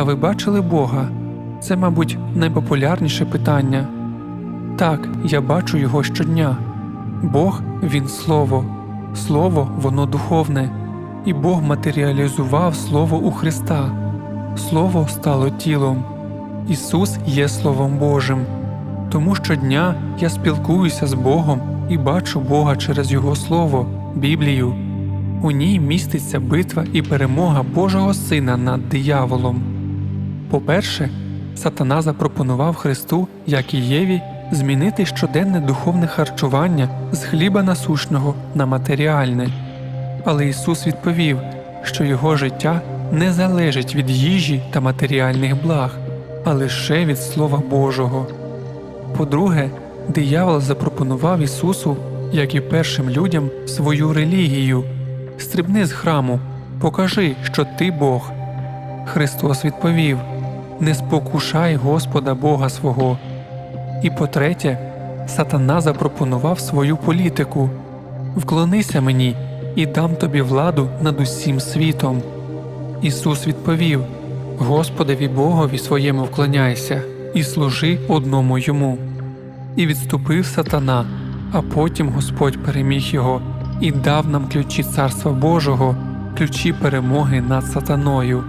А ви бачили Бога? Це, мабуть, найпопулярніше питання. Так, я бачу його щодня. Бог він слово, слово воно духовне, і Бог матеріалізував Слово у Христа. Слово стало тілом. Ісус є Словом Божим. Тому щодня я спілкуюся з Богом і бачу Бога через Його Слово, Біблію. У ній міститься битва і перемога Божого Сина над дияволом. По-перше, Сатана запропонував Христу, як і Єві, змінити щоденне духовне харчування з хліба насущного на матеріальне. Але Ісус відповів, що його життя не залежить від їжі та матеріальних благ, а лише від Слова Божого. По-друге, диявол запропонував Ісусу, як і першим людям, свою релігію. Стрибни з храму, покажи, що ти Бог. Христос відповів: Не спокушай Господа Бога свого. І по-третє, сатана запропонував свою політику Вклонися мені і дам тобі владу над усім світом. Ісус відповів Господеві Богові своєму вклоняйся і служи одному йому. І відступив сатана, а потім Господь переміг його і дав нам ключі Царства Божого, ключі перемоги над сатаною.